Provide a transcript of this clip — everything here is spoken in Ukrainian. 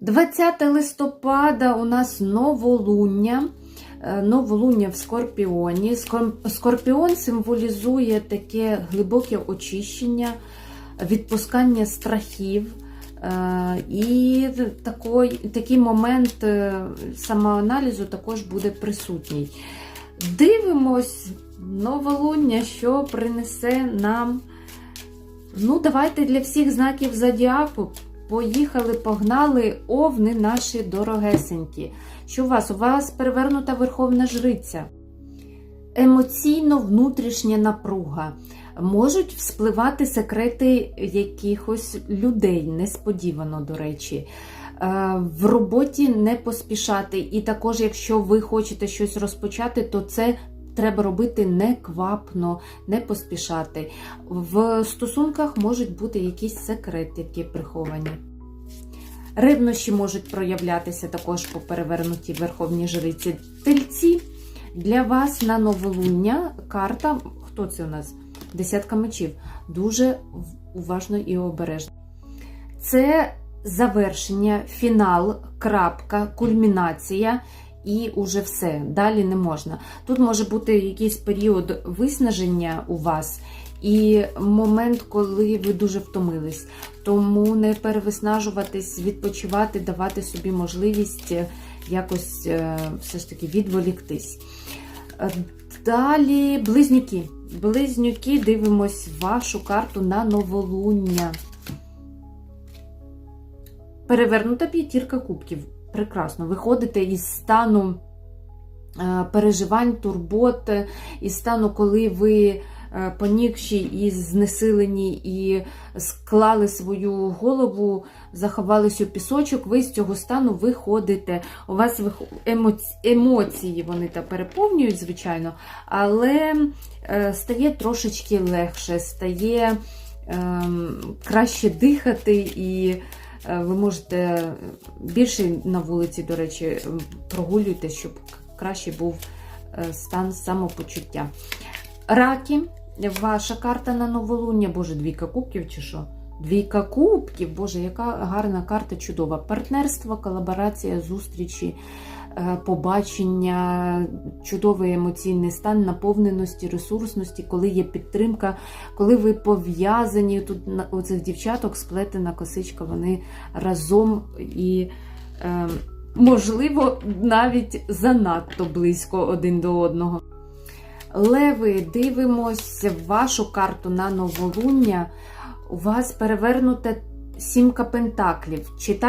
20 листопада у нас новолуння. Е, Новолуння в Скорпіоні. Скорпіон символізує таке глибоке очищення, відпускання страхів. Е, І такий, такий момент е, самоаналізу також буде присутній. Дивимось новолуння, що принесе нам. Ну, давайте для всіх знаків зодіаку. Поїхали, погнали, овни наші дорогесенькі. Що у вас? У вас перевернута верховна жриця. Емоційно внутрішня напруга. Можуть вспливати секрети якихось людей, несподівано, до речі. Е, В роботі не поспішати. І також, якщо ви хочете щось розпочати, то це треба робити неквапно, не поспішати. В стосунках можуть бути якісь секретики приховані. Ревнощі можуть проявлятися також по перевернутій верховній жриці. Тельці для вас на новолуння карта. Хто це у нас? Десятка мечів. Дуже уважно і обережно. Це завершення, фінал, крапка, кульмінація. І уже все, далі не можна. Тут може бути якийсь період виснаження у вас і момент, коли ви дуже втомились. Тому не перевиснажуватись, відпочивати, давати собі можливість е, якось е, все ж таки відволіктись. Е, Далі близнюки. Близнюки, дивимось вашу карту на новолуння. Перевернута п'ятірка кубків. Прекрасно. Виходите із стану е, переживань, турбот, е, із стану, коли ви е, понікші і знесилені, і склали свою голову, заховались у пісочок, ви з цього стану виходите. У вас емоції вони та переповнюють, звичайно, але стає трошечки легше, стає ем, краще дихати і. Е, Ви можете більше на вулиці, до речі, прогулюйте, щоб краще був е, стан самопочуття. Раки, ваша карта на новолуння, боже, двійка кубків чи що? Двійка кубків, боже, яка гарна карта, чудова. Партнерство, колаборація, зустрічі, е, побачення, чудовий емоційний стан наповненості, ресурсності, коли є підтримка, коли ви пов'язані. Тут у цих дівчаток сплетена косичка, вони разом і, е, можливо, навіть занадто близько один до одного. Леви, дивимось вашу карту на новолуння. У вас перевернута сімка пентаклів. Читайте